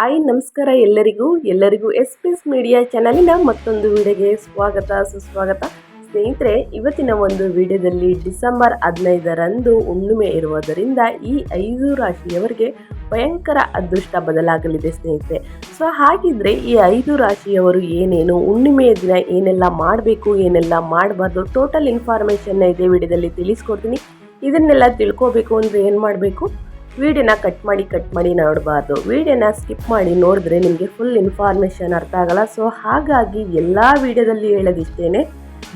Hi, ನಮಸ್ಕಾರ ಎಲ್ಲರಿಗೂ. ಎಲ್ಲರಿಗೂ ಎಸ್ ಪಿ ಎಸ್ ಮೀಡಿಯಾ ಚಾನಲಿನ ಮತ್ತೊಂದು ವಿಡಿಯೋಗೆ ಸ್ವಾಗತ, ಸುಸ್ವಾಗತ. ಸ್ನೇಹಿತರೆ, ಇವತ್ತಿನ ಒಂದು ವಿಡಿಯೋದಲ್ಲಿ ಡಿಸೆಂಬರ್ ಹದಿನೈದರಂದು ಹುಣ್ಣಿಮೆ ಇರುವುದರಿಂದ ಈ ಐದು ರಾಶಿಯವರಿಗೆ ಭಯಂಕರ ಅದೃಷ್ಟ ಬದಲಾಗಲಿದೆ ಸ್ನೇಹಿತರೆ. ಸೊ, ಹಾಗಿದ್ರೆ ಈ ಐದು ರಾಶಿಯವರು ಏನೇನು ಹುಣ್ಣಿಮೆಯ ದಿನ ಏನೆಲ್ಲ ಮಾಡಬೇಕು, ಏನೆಲ್ಲ ಮಾಡಬಾರ್ದು ಟೋಟಲ್ ಇನ್ಫಾರ್ಮೇಷನ್ನ ಇದೇ ವಿಡಿಯೋದಲ್ಲಿ ತಿಳಿಸ್ಕೊಡ್ತೀನಿ. ಇದನ್ನೆಲ್ಲ ತಿಳ್ಕೋಬೇಕು ಅಂದರೆ ಏನು ಮಾಡಬೇಕು? ವಿಡಿಯೋನ ಕಟ್ ಮಾಡಿ ಕಟ್ ಮಾಡಿ ನೋಡಬಾರ್ದು. ವೀಡಿಯೋನ ಸ್ಕಿಪ್ ಮಾಡಿ ನೋಡಿದ್ರೆ ನಿಮಗೆ ಫುಲ್ ಇನ್ಫಾರ್ಮೇಷನ್ ಅರ್ಥ ಆಗಲ್ಲ. ಸೊ ಹಾಗಾಗಿ ಎಲ್ಲ ವೀಡಿಯೋದಲ್ಲಿ ಹೇಳೋದಿಷ್ಟೇನೆ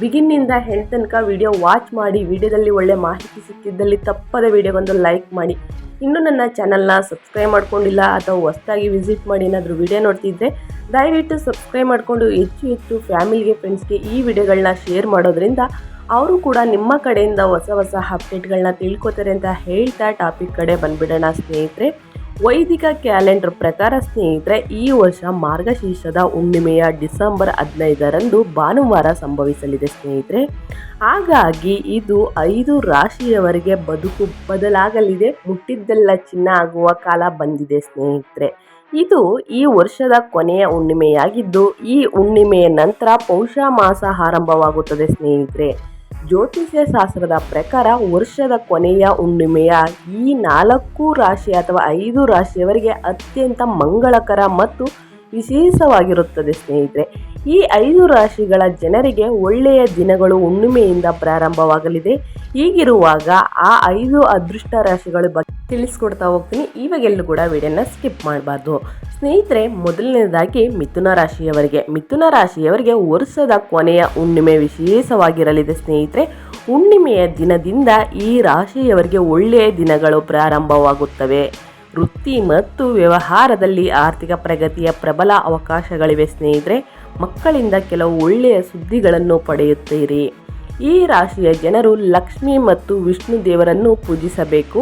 ಬಿಗಿನ್ನಿಂದ ಹೆಣ್ ತನಕ ವಿಡಿಯೋ ವಾಚ್ ಮಾಡಿ, ವಿಡಿಯೋದಲ್ಲಿ ಒಳ್ಳೆ ಮಾಹಿತಿ ಸಿಕ್ಕಿದ್ದಲ್ಲಿ ತಪ್ಪದ ವಿಡಿಯೋಗೊಂದು ಲೈಕ್ ಮಾಡಿ. ಇನ್ನೂ ನನ್ನ ಚಾನಲ್ನ ಸಬ್ಸ್ಕ್ರೈಬ್ ಮಾಡ್ಕೊಂಡಿಲ್ಲ, ಅಥವಾ ಹೊಸದಾಗಿ ವಿಸಿಟ್ ಮಾಡಿ ಏನಾದರೂ ವಿಡಿಯೋ ನೋಡ್ತಿದ್ರೆ, ದಯವಿಟ್ಟು ಸಬ್ಸ್ಕ್ರೈಬ್ ಮಾಡಿಕೊಂಡು ಹೆಚ್ಚು ಹೆಚ್ಚು ಫ್ಯಾಮಿಲಿಗೆ ಫ್ರೆಂಡ್ಸ್ಗೆ ಈ ವಿಡಿಯೋಗಳನ್ನ ಶೇರ್ ಮಾಡೋದ್ರಿಂದ ಅವರು ಕೂಡ ನಿಮ್ಮ ಕಡೆಯಿಂದ ಹೊಸ ಹೊಸ ಅಪ್ಡೇಟ್ಗಳನ್ನ ತಿಳ್ಕೊತಾರೆ ಅಂತ ಹೇಳ್ತಾ ಟಾಪಿಕ್ ಕಡೆ ಬಂದುಬಿಡೋಣ ಸ್ನೇಹಿತರೆ. ವೈದಿಕ ಕ್ಯಾಲೆಂಡರ್ ಪ್ರಕಾರ ಸ್ನೇಹಿತರೆ, ಈ ವರ್ಷ ಮಾರ್ಗಶೀರ್ಷದ ಹುಣ್ಣಿಮೆಯ ಡಿಸೆಂಬರ್ ಹದಿನೈದರಂದು ಭಾನುವಾರ ಸಂಭವಿಸಲಿದೆ ಸ್ನೇಹಿತರೆ. ಹಾಗಾಗಿ ಇದು ಐದು ರಾಶಿಯವರಿಗೆ ಬದುಕು ಬದಲಾಗಲಿದೆ, ಮುಟ್ಟಿದ್ದೆಲ್ಲ ಚಿನ್ನ ಆಗುವ ಕಾಲ ಬಂದಿದೆ ಸ್ನೇಹಿತರೆ. ಇದು ಈ ವರ್ಷದ ಕೊನೆಯ ಹುಣ್ಣಿಮೆಯಾಗಿದ್ದು, ಈ ಹುಣ್ಣಿಮೆಯ ನಂತರ ಪೌಷ ಮಾಸ ಆರಂಭವಾಗುತ್ತದೆ ಸ್ನೇಹಿತರೆ. ಜ್ಯೋತಿಷ್ಯ ಶಾಸ್ತ್ರದ ಪ್ರಕಾರ ವರ್ಷದ ಕೊನೆಯ ಹುಣ್ಣಿಮೆಯ ಈ ನಾಲ್ಕು ರಾಶಿ ಅಥವಾ ಐದು ರಾಶಿಯವರಿಗೆ ಅತ್ಯಂತ ಮಂಗಳಕರ ಮತ್ತು ವಿಶೇಷವಾಗಿರುತ್ತದೆ, ಸ್ನೇಹಿತರೆ. ಈ ಐದು ರಾಶಿಗಳ ಜನರಿಗೆ ಒಳ್ಳೆಯ ದಿನಗಳು ಹುಣ್ಣಿಮೆಯಿಂದ ಪ್ರಾರಂಭವಾಗಲಿದೆ. ಹೀಗಿರುವಾಗ ಆ ಐದು ಅದೃಷ್ಟ ರಾಶಿಗಳ ಬಗ್ಗೆ ತಿಳಿಸ್ಕೊಡ್ತಾ ಹೋಗ್ತೀನಿ. ಇವಾಗೆಲ್ಲೂ ಕೂಡ ವಿಡಿಯೋನ ಸ್ಕಿಪ್ ಮಾಡಬಾರ್ದು. ಸ್ನೇಹಿತರೆ, ಮೊದಲನೇದಾಗಿ ಮಿಥುನ ರಾಶಿಯವರಿಗೆ. ಮಿಥುನ ರಾಶಿಯವರಿಗೆ ವರ್ಷದ ಕೊನೆಯ ಹುಣ್ಣಿಮೆ ವಿಶೇಷವಾಗಿರಲಿದೆ ಸ್ನೇಹಿತರೆ. ಹುಣ್ಣಿಮೆಯ ದಿನದಿಂದ ಈ ರಾಶಿಯವರಿಗೆ ಒಳ್ಳೆಯ ದಿನಗಳು ಪ್ರಾರಂಭವಾಗುತ್ತವೆ. ವೃತ್ತಿ ಮತ್ತು ವ್ಯವಹಾರದಲ್ಲಿ ಆರ್ಥಿಕ ಪ್ರಗತಿಯ ಪ್ರಬಲ ಅವಕಾಶಗಳಿವೆ ಸ್ನೇಹಿತರೆ. ಮಕ್ಕಳಿಂದ ಕೆಲವು ಒಳ್ಳೆಯ ಸುದ್ದಿಗಳನ್ನು ಪಡೆಯುತ್ತೀರಿ. ಈ ರಾಶಿಯ ಜನರು ಲಕ್ಷ್ಮಿ ಮತ್ತು ವಿಷ್ಣು ದೇವರನ್ನು ಪೂಜಿಸಬೇಕು.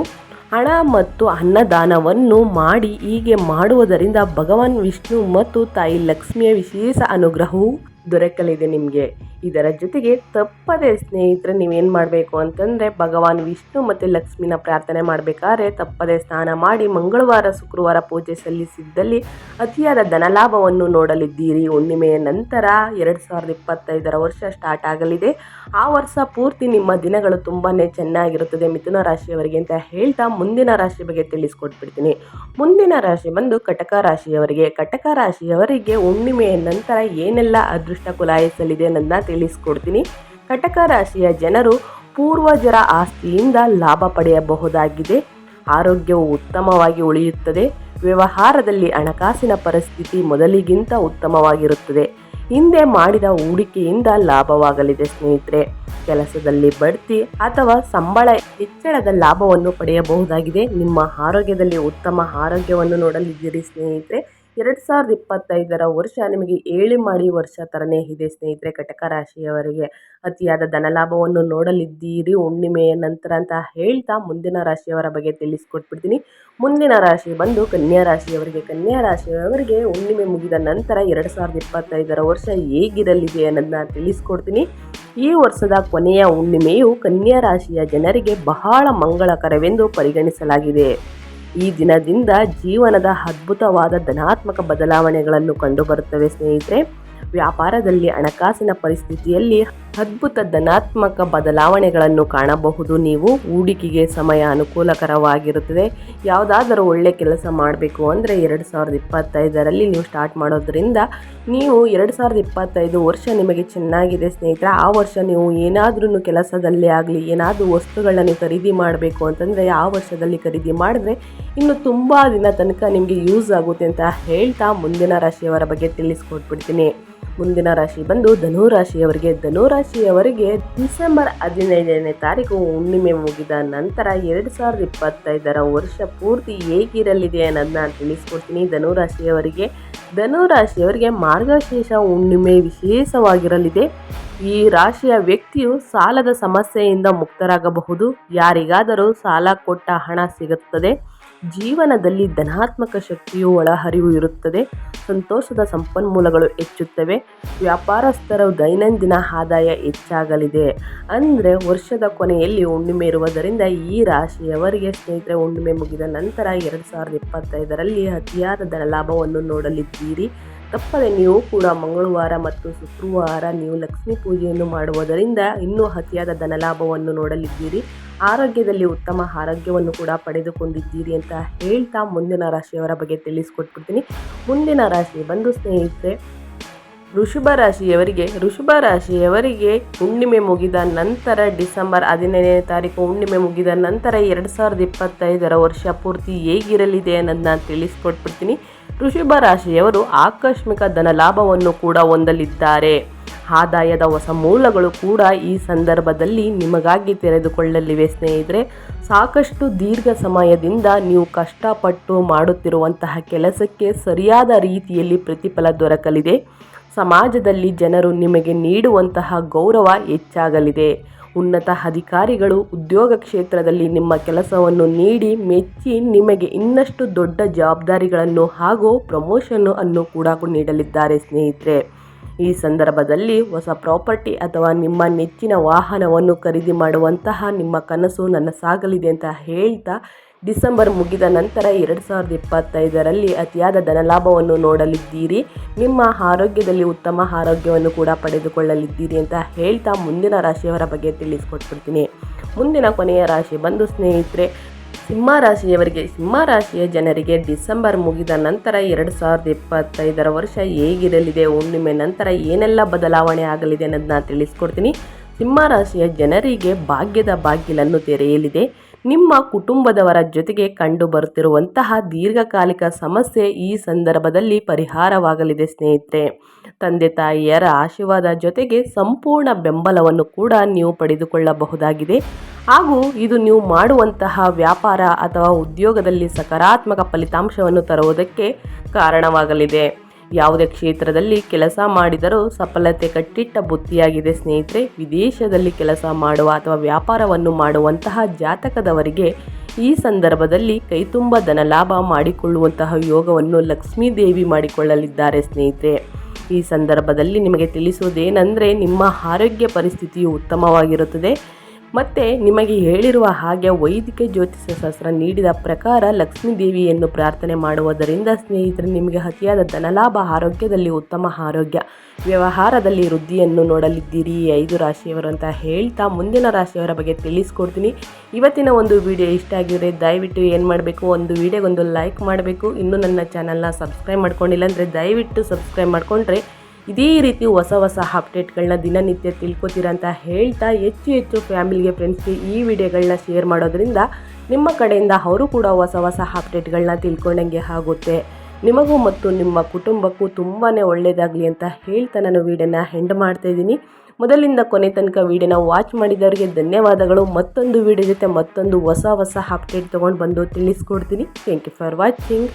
ಹಣ ಮತ್ತು ಅನ್ನದಾನವನ್ನು ಮಾಡಿ ಹೀಗೆ ಮಾಡುವುದರಿಂದ ಭಗವಾನ್ ವಿಷ್ಣು ಮತ್ತು ತಾಯಿ ಲಕ್ಷ್ಮಿಯ ವಿಶೇಷ ಅನುಗ್ರಹವು ದೊರಕಲಿದೆ ನಿಮಗೆ. ಇದರ ಜೊತೆಗೆ ತಪ್ಪದೆ ಸ್ನೇಹಿತರೆ ನೀವೇನು ಮಾಡಬೇಕು ಅಂತಂದರೆ ಭಗವಾನ್ ವಿಷ್ಣು ಮತ್ತು ಲಕ್ಷ್ಮಿನ ಪ್ರಾರ್ಥನೆ ಮಾಡಬೇಕಾದ್ರೆ ತಪ್ಪದೆ ಸ್ನಾನ ಮಾಡಿ ಮಂಗಳವಾರ, ಶುಕ್ರವಾರ ಪೂಜೆ ಸಲ್ಲಿಸಿದ್ದಲ್ಲಿ ಅತಿಯಾದ ಧನಲಾಭವನ್ನು ನೋಡಲಿದ್ದೀರಿ. ಹುಣ್ಣಿಮೆಯ ನಂತರ ಎರಡು ಸಾವಿರದ ಇಪ್ಪತ್ತೈದರ ವರ್ಷ ಸ್ಟಾರ್ಟ್ ಆಗಲಿದೆ. ಆ ವರ್ಷ ಪೂರ್ತಿ ನಿಮ್ಮ ದಿನಗಳು ತುಂಬಾ ಚೆನ್ನಾಗಿರುತ್ತದೆ ಮಿಥುನ ರಾಶಿಯವರಿಗೆ ಅಂತ ಹೇಳ್ತಾ ಮುಂದಿನ ರಾಶಿ ಬಗ್ಗೆ ತಿಳಿಸ್ಕೊಟ್ಬಿಡ್ತೀನಿ. ಮುಂದಿನ ರಾಶಿ ಬಂದು ಕಟಕ ರಾಶಿಯವರಿಗೆ. ಕಟಕ ರಾಶಿಯವರಿಗೆ ಹುಣ್ಣಿಮೆಯ ನಂತರ ಏನೆಲ್ಲ ಅದೃಷ್ಟ ಕುಲಾಯಿಸಲಿದೆ ಅನ್ನೋದನ್ನ ತಿಳಿಸ್ಕೊಡ್ತೀನಿ. ಕಟಕ ರಾಶಿಯ ಜನರು ಪೂರ್ವಜರ ಆಸ್ತಿಯಿಂದ ಲಾಭ ಪಡೆಯಬಹುದಾಗಿದೆ. ಆರೋಗ್ಯವು ಉತ್ತಮವಾಗಿ ಉಳಿಯುತ್ತದೆ. ವ್ಯವಹಾರದಲ್ಲಿ ಹಣಕಾಸಿನ ಪರಿಸ್ಥಿತಿ ಮೊದಲಿಗಿಂತ ಉತ್ತಮವಾಗಿರುತ್ತದೆ. ಹಿಂದೆ ಮಾಡಿದ ಹೂಡಿಕೆಯಿಂದ ಲಾಭವಾಗಲಿದೆ ಸ್ನೇಹಿತರೆ. ಕೆಲಸದಲ್ಲಿ ಬಡ್ತಿ ಅಥವಾ ಸಂಬಳ ಹೆಚ್ಚಳದ ಲಾಭವನ್ನು ಪಡೆಯಬಹುದಾಗಿದೆ. ನಿಮ್ಮ ಆರೋಗ್ಯದಲ್ಲಿ ಉತ್ತಮ ಆರೋಗ್ಯವನ್ನು ನೋಡಲಿದ್ದೀರಿ ಸ್ನೇಹಿತರೆ. ಎರಡು ಸಾವಿರದ ಇಪ್ಪತ್ತೈದರ ವರ್ಷ ನಿಮಗೆ ಏಳು ಮಾಡಿ ವರ್ಷ ಥರನೇ ಇದೆ, ಸ್ನೇಹಿತರೆ. ಕಟಕ ರಾಶಿಯವರಿಗೆ ಅತಿಯಾದ ಧನಲಾಭವನ್ನು ನೋಡಲಿದ್ದೀರಿ. ಹುಣ್ಣಿಮೆಯ ನಂತರ ಅಂತ ಹೇಳ್ತಾ ಮುಂದಿನ ರಾಶಿಯವರ ಬಗ್ಗೆ ತಿಳಿಸ್ಕೊಟ್ಬಿಡ್ತೀನಿ. ಮುಂದಿನ ರಾಶಿ ಬಂದು ಕನ್ಯಾ ರಾಶಿಯವರಿಗೆ. ಕನ್ಯಾ ರಾಶಿಯವರಿಗೆ ಹುಣ್ಣಿಮೆ ಮುಗಿದ ನಂತರ ಎರಡು ಸಾವಿರದ ಇಪ್ಪತ್ತೈದರ ವರ್ಷ ಹೇಗಿರಲಿದೆ ಅನ್ನೋದನ್ನ ತಿಳಿಸ್ಕೊಡ್ತೀನಿ. ಈ ವರ್ಷದ ಕೊನೆಯ ಹುಣ್ಣಿಮೆಯು ಕನ್ಯಾ ರಾಶಿಯ ಜನರಿಗೆ ಬಹಳ ಮಂಗಳಕರವೆಂದು ಪರಿಗಣಿಸಲಾಗಿದೆ. ಈ ದಿನದಿಂದ ಜೀವನದ ಅದ್ಭುತವಾದ ಧನಾತ್ಮಕ ಬದಲಾವಣೆಗಳನ್ನು ಕಂಡುಬರುತ್ತವೆ ಸ್ನೇಹಿತರೆ. ವ್ಯಾಪಾರದಲ್ಲಿ ಹಣಕಾಸಿನ ಪರಿಸ್ಥಿತಿಯಲ್ಲಿ ಅದ್ಭುತ ಧನಾತ್ಮಕ ಬದಲಾವಣೆಗಳನ್ನು ಕಾಣಬಹುದು. ನೀವು ಹೂಡಿಕೆಗೆ ಸಮಯ ಅನುಕೂಲಕರವಾಗಿರುತ್ತದೆ. ಯಾವುದಾದರೂ ಒಳ್ಳೆ ಕೆಲಸ ಮಾಡಬೇಕು ಅಂದರೆ ಎರಡು ಸಾವಿರದ ಇಪ್ಪತ್ತೈದರಲ್ಲಿ ನೀವು ಸ್ಟಾರ್ಟ್ ಮಾಡೋದ್ರಿಂದ ನೀವು ಎರಡು ಸಾವಿರದ ಇಪ್ಪತ್ತೈದು ವರ್ಷ ನಿಮಗೆ ಚೆನ್ನಾಗಿದೆ ಸ್ನೇಹಿತರ. ಆ ವರ್ಷ ನೀವು ಏನಾದ್ರೂ ಕೆಲಸದಲ್ಲಿ ಆಗಲಿ, ಏನಾದರೂ ವಸ್ತುಗಳನ್ನು ಖರೀದಿ ಮಾಡಬೇಕು ಅಂತಂದರೆ ಆ ವರ್ಷದಲ್ಲಿ ಖರೀದಿ ಮಾಡಿದ್ರೆ ಇನ್ನು ತುಂಬ ದಿನ ತನಕ ನಿಮಗೆ ಯೂಸ್ ಆಗುತ್ತೆ ಅಂತ ಹೇಳ್ತಾ ಮುಂದಿನ ರಾಶಿಯವರ ಬಗ್ಗೆ ತಿಳಿಸ್ಕೊಟ್ಬಿಡ್ತೀನಿ. ಮುಂದಿನ ರಾಶಿ ಬಂದು ಧನು ರಾಶಿಯವರಿಗೆ ಧನು ರಾಶಿಯವರಿಗೆ ಡಿಸೆಂಬರ್ ಹದಿನೈದನೇ ತಾರೀಕು ಹುಣ್ಣಿಮೆ ಮುಗಿದ ನಂತರ ಎರಡು ಸಾವಿರದ ಇಪ್ಪತ್ತೈದರ ವರ್ಷ ಪೂರ್ತಿ ಹೇಗಿರಲಿದೆ ಅನ್ನೋದನ್ನ ತಿಳಿಸ್ಕೊಡ್ತೀನಿ. ಧನು ರಾಶಿಯವರಿಗೆ ಧನು ರಾಶಿಯವರಿಗೆ ಮಾರ್ಗಶೀರ್ಷ ಹುಣ್ಣಿಮೆ ವಿಶೇಷವಾಗಿರಲಿದೆ. ಈ ರಾಶಿಯ ವ್ಯಕ್ತಿಯು ಸಾಲದ ಸಮಸ್ಯೆಯಿಂದ ಮುಕ್ತರಾಗಬಹುದು. ಯಾರಿಗಾದರೂ ಸಾಲ ಕೊಟ್ಟ ಹಣ ಸಿಗುತ್ತದೆ. ಜೀವನದಲ್ಲಿ ಧನಾತ್ಮಕ ಶಕ್ತಿಯು ಒಳಹರಿವು ಇರುತ್ತದೆ. ಸಂತೋಷದ ಸಂಪನ್ಮೂಲಗಳು ಹೆಚ್ಚುತ್ತವೆ. ವ್ಯಾಪಾರಸ್ಥರ ದೈನಂದಿನ ಆದಾಯ ಹೆಚ್ಚಾಗಲಿದೆ. ಅಂದರೆ ವರ್ಷದ ಕೊನೆಯಲ್ಲಿ ಹುಣ್ಣಿಮೆ ಇರುವುದರಿಂದ ಈ ರಾಶಿಯವರಿಗೆ ಸ್ನೇಹಿತರೆ, ಹುಣ್ಣಿಮೆ ಮುಗಿದ ನಂತರ ಎರಡು ಸಾವಿರದ ಇಪ್ಪತ್ತೈದರಲ್ಲಿ ಅತಿಯಾದ ಧನಲಾಭವನ್ನು ನೋಡಲಿದ್ದೀರಿ. ತಪ್ಪದೆ ನೀವು ಕೂಡ ಮಂಗಳವಾರ ಮತ್ತು ಶುಕ್ರವಾರ ನೀವು ಲಕ್ಷ್ಮೀ ಪೂಜೆಯನ್ನು ಮಾಡುವುದರಿಂದ ಇನ್ನೂ ಅತಿಯಾದ ಧನಲಾಭವನ್ನು ನೋಡಲಿದ್ದೀರಿ. ಆರೋಗ್ಯದಲ್ಲಿ ಉತ್ತಮ ಆರೋಗ್ಯವನ್ನು ಕೂಡ ಪಡೆದುಕೊಂಡಿದ್ದೀರಿ ಅಂತ ಹೇಳ್ತಾ ಮುಂದಿನ ರಾಶಿಯವರ ಬಗ್ಗೆ ತಿಳಿಸ್ಕೊಟ್ಬಿಡ್ತೀನಿ. ಮುಂದಿನ ರಾಶಿ ಬಂದು ಸ್ನೇಹಿತರೆ, ವೃಷಭ ರಾಶಿಯವರಿಗೆ ವೃಷಭ ರಾಶಿಯವರಿಗೆ ಹುಣ್ಣಿಮೆ ಮುಗಿದ ನಂತರ ಡಿಸೆಂಬರ್ ಹದಿನೈದನೇ ತಾರೀಕು ಹುಣ್ಣಿಮೆ ಮುಗಿದ ನಂತರ ಎರಡು ಸಾವಿರದ ಇಪ್ಪತ್ತೈದರ ವರ್ಷ ಪೂರ್ತಿ ಹೇಗಿರಲಿದೆ ಅನ್ನೋದನ್ನ ತಿಳಿಸ್ಕೊಟ್ಬಿಡ್ತೀನಿ. ವೃಷಭ ರಾಶಿಯವರು ಆಕಸ್ಮಿಕ ಧನ ಲಾಭವನ್ನು ಕೂಡ ಹೊಂದಲಿದ್ದಾರೆ. ಆದಾಯದ ಹೊಸ ಮೂಲಗಳು ಕೂಡ ಈ ಸಂದರ್ಭದಲ್ಲಿ ನಿಮಗಾಗಿ ತೆರೆದುಕೊಳ್ಳಲಿವೆ ಸ್ನೇಹಿತರೆ. ಸಾಕಷ್ಟು ದೀರ್ಘ ಸಮಯದಿಂದ ನೀವು ಕಷ್ಟಪಟ್ಟು ಮಾಡುತ್ತಿರುವಂತಹ ಕೆಲಸಕ್ಕೆ ಸರಿಯಾದ ರೀತಿಯಲ್ಲಿ ಪ್ರತಿಫಲ ದೊರಕಲಿದೆ. ಸಮಾಜದಲ್ಲಿ ಜನರು ನಿಮಗೆ ನೀಡುವಂತಹ ಗೌರವ ಹೆಚ್ಚಾಗಲಿದೆ. ಉನ್ನತ ಅಧಿಕಾರಿಗಳು ಉದ್ಯೋಗ ಕ್ಷೇತ್ರದಲ್ಲಿ ನಿಮ್ಮ ಕೆಲಸವನ್ನು ನೀಡಿ ಮೆಚ್ಚಿ ನಿಮಗೆ ಇನ್ನಷ್ಟು ದೊಡ್ಡ ಜವಾಬ್ದಾರಿಗಳನ್ನು ಹಾಗೂ ಪ್ರಮೋಷನ್ ಅನ್ನು ಕೂಡ ನೀಡಲಿದ್ದಾರೆ ಸ್ನೇಹಿತರೆ. ಈ ಸಂದರ್ಭದಲ್ಲಿ ಹೊಸ ಪ್ರಾಪರ್ಟಿ ಅಥವಾ ನಿಮ್ಮ ನೆಚ್ಚಿನ ವಾಹನವನ್ನು ಖರೀದಿ ಮಾಡುವಂತಹ ನಿಮ್ಮ ಕನಸು ನನ್ನ ಸಾಗಲಿದೆ ಅಂತ ಹೇಳ್ತಾ ಡಿಸೆಂಬರ್ ಮುಗಿದ ನಂತರ ಎರಡು ಸಾವಿರದ ಇಪ್ಪತ್ತೈದರಲ್ಲಿ ಅತಿಯಾದ ಧನಲಾಭವನ್ನು ನೋಡಲಿದ್ದೀರಿ. ನಿಮ್ಮ ಆರೋಗ್ಯದಲ್ಲಿ ಉತ್ತಮ ಆರೋಗ್ಯವನ್ನು ಕೂಡ ಪಡೆದುಕೊಳ್ಳಲಿದ್ದೀರಿ ಅಂತ ಹೇಳ್ತಾ ಮುಂದಿನ ರಾಶಿಯವರ ಬಗ್ಗೆ ತಿಳಿಸ್ಕೊಟ್ಬಿಡ್ತೀನಿ. ಮುಂದಿನ ಕೊನೆಯ ರಾಶಿ ಬಂದು ಸ್ನೇಹಿತರೆ, ಸಿಂಹ ರಾಶಿಯವರಿಗೆ, ಸಿಂಹ ರಾಶಿಯ ಜನರಿಗೆ ಡಿಸೆಂಬರ್ ಮುಗಿದ ನಂತರ ಎರಡು ಸಾವಿರದ ಇಪ್ಪತ್ತೈದರ ವರ್ಷ ಹೇಗಿರಲಿದೆ, ಹುಣ್ಣಿಮೆ ನಂತರ ಏನೆಲ್ಲ ಬದಲಾವಣೆ ಆಗಲಿದೆ ಅನ್ನೋದನ್ನ ತಿಳಿಸ್ಕೊಡ್ತೀನಿ. ಸಿಂಹ ರಾಶಿಯ ಜನರಿಗೆ ಭಾಗ್ಯದ ಬಾಗಿಲನ್ನು ತೆರೆಯಲಿದೆ. ನಿಮ್ಮ ಕುಟುಂಬದವರ ಜೊತೆಗೆ ಕಂಡು ಬರುತ್ತಿರುವಂತಹ ದೀರ್ಘಕಾಲಿಕ ಸಮಸ್ಯೆ ಈ ಸಂದರ್ಭದಲ್ಲಿ ಪರಿಹಾರವಾಗಲಿದೆ ಸ್ನೇಹಿತರೆ. ತಂದೆ ತಾಯಿಯರ ಆಶೀರ್ವಾದ ಜೊತೆಗೆ ಸಂಪೂರ್ಣ ಬೆಂಬಲವನ್ನು ಕೂಡ ನೀವು ಪಡೆದುಕೊಳ್ಳಬಹುದಾಗಿದೆ. ಹಾಗೂ ಇದು ನೀವು ಮಾಡುವಂತಹ ವ್ಯಾಪಾರ ಅಥವಾ ಉದ್ಯೋಗದಲ್ಲಿ ಸಕಾರಾತ್ಮಕ ಫಲಿತಾಂಶವನ್ನು ತರುವುದಕ್ಕೆ ಕಾರಣವಾಗಲಿದೆ. ಯಾವುದೇ ಕ್ಷೇತ್ರದಲ್ಲಿ ಕೆಲಸ ಮಾಡಿದರೂ ಸಫಲತೆ ಕಟ್ಟಿಟ್ಟ ಬುತ್ತಿಯಾಗಿದೆ ಸ್ನೇಹಿತರೆ. ವಿದೇಶದಲ್ಲಿ ಕೆಲಸ ಮಾಡುವ ಅಥವಾ ವ್ಯಾಪಾರವನ್ನು ಮಾಡುವಂತಹ ಜಾತಕದವರಿಗೆ ಈ ಸಂದರ್ಭದಲ್ಲಿ ಕೈತುಂಬ ಧನಲಾಭ ಮಾಡಿಕೊಳ್ಳುವಂತಹ ಯೋಗವನ್ನು ಲಕ್ಷ್ಮೀ ದೇವಿ ಮಾಡಿಕೊಳ್ಳಲಿದ್ದಾರೆ ಸ್ನೇಹಿತರೆ. ಈ ಸಂದರ್ಭದಲ್ಲಿ ನಿಮಗೆ ತಿಳಿಸುವುದೇನೆಂದರೆ ನಿಮ್ಮ ಆರೋಗ್ಯ ಪರಿಸ್ಥಿತಿಯು ಉತ್ತಮವಾಗಿರುತ್ತದೆ. ಮತ್ತು ನಿಮಗೆ ಹೇಳಿರುವ ಹಾಗೆ ವೈದಿಕ ಜ್ಯೋತಿಷ ಶಾಸ್ತ್ರ ನೀಡಿದ ಪ್ರಕಾರ ಲಕ್ಷ್ಮೀ ದೇವಿಯನ್ನು ಪ್ರಾರ್ಥನೆ ಮಾಡುವುದರಿಂದ ಸ್ನೇಹಿತರೆ, ನಿಮಗೆ ಅತಿಯಾದ ಧನಲಾಭ ಆರೋಗ್ಯದಲ್ಲಿ ಉತ್ತಮ ಆರೋಗ್ಯ, ವ್ಯವಹಾರದಲ್ಲಿ ವೃದ್ಧಿಯನ್ನು ನೋಡಲಿದ್ದೀರಿ. ಐದು ರಾಶಿಯವರು ಅಂತ ಹೇಳ್ತಾ ಮುಂದಿನ ರಾಶಿಯವರ ಬಗ್ಗೆ ತಿಳಿಸ್ಕೊಡ್ತೀನಿ. ಇವತ್ತಿನ ಒಂದು ವಿಡಿಯೋ ಇಷ್ಟ ಆಗಿದ್ರೆ ದಯವಿಟ್ಟು ಏನು ಮಾಡಬೇಕು? ಒಂದು ವಿಡಿಯೋಗೊಂದು ಲೈಕ್ ಮಾಡಬೇಕು. ಇನ್ನೂ ನನ್ನ ಚಾನಲ್ನ ಸಬ್ಸ್ಕ್ರೈಬ್ ಮಾಡ್ಕೊಂಡಿಲ್ಲ ಅಂದರೆ ದಯವಿಟ್ಟು ಸಬ್ಸ್ಕ್ರೈಬ್ ಮಾಡಿಕೊಂಡ್ರೆ ಇದೇ ರೀತಿ ಹೊಸ ಹೊಸ ಅಪ್ಡೇಟ್ಗಳನ್ನ ದಿನನಿತ್ಯ ತಿಳ್ಕೊತೀರ ಅಂತ ಹೇಳ್ತಾ ಹೆಚ್ಚು ಹೆಚ್ಚು ಫ್ಯಾಮಿಲಿಗೆ ಫ್ರೆಂಡ್ಸ್ಗೆ ಈ ವಿಡಿಯೋಗಳನ್ನ ಶೇರ್ ಮಾಡೋದ್ರಿಂದ ನಿಮ್ಮ ಕಡೆಯಿಂದ ಅವರು ಕೂಡ ಹೊಸ ಹೊಸ ಅಪ್ಡೇಟ್ಗಳನ್ನ ತಿಳ್ಕೊಂಡಂಗೆ ಆಗುತ್ತೆ. ನಿಮಗೂ ಮತ್ತು ನಿಮ್ಮ ಕುಟುಂಬಕ್ಕೂ ತುಂಬಾ ಒಳ್ಳೆಯದಾಗಲಿ ಅಂತ ಹೇಳ್ತಾ ನಾನು ವೀಡಿಯೋನ ಹೆಂಡ್ ಮಾಡ್ತಾಯಿದ್ದೀನಿ ಮೊದಲಿಂದ ಕೊನೆ ತನಕ ವೀಡಿಯೋನ ವಾಚ್ ಮಾಡಿದವರಿಗೆ ಧನ್ಯವಾದಗಳು. ಮತ್ತೊಂದು ವೀಡಿಯೋ ಜೊತೆ ಮತ್ತೊಂದು ಹೊಸ ಹೊಸ ಅಪ್ಡೇಟ್ ತೊಗೊಂಡು ಬಂದು ತಿಳಿಸ್ಕೊಡ್ತೀನಿ. Thank you for watching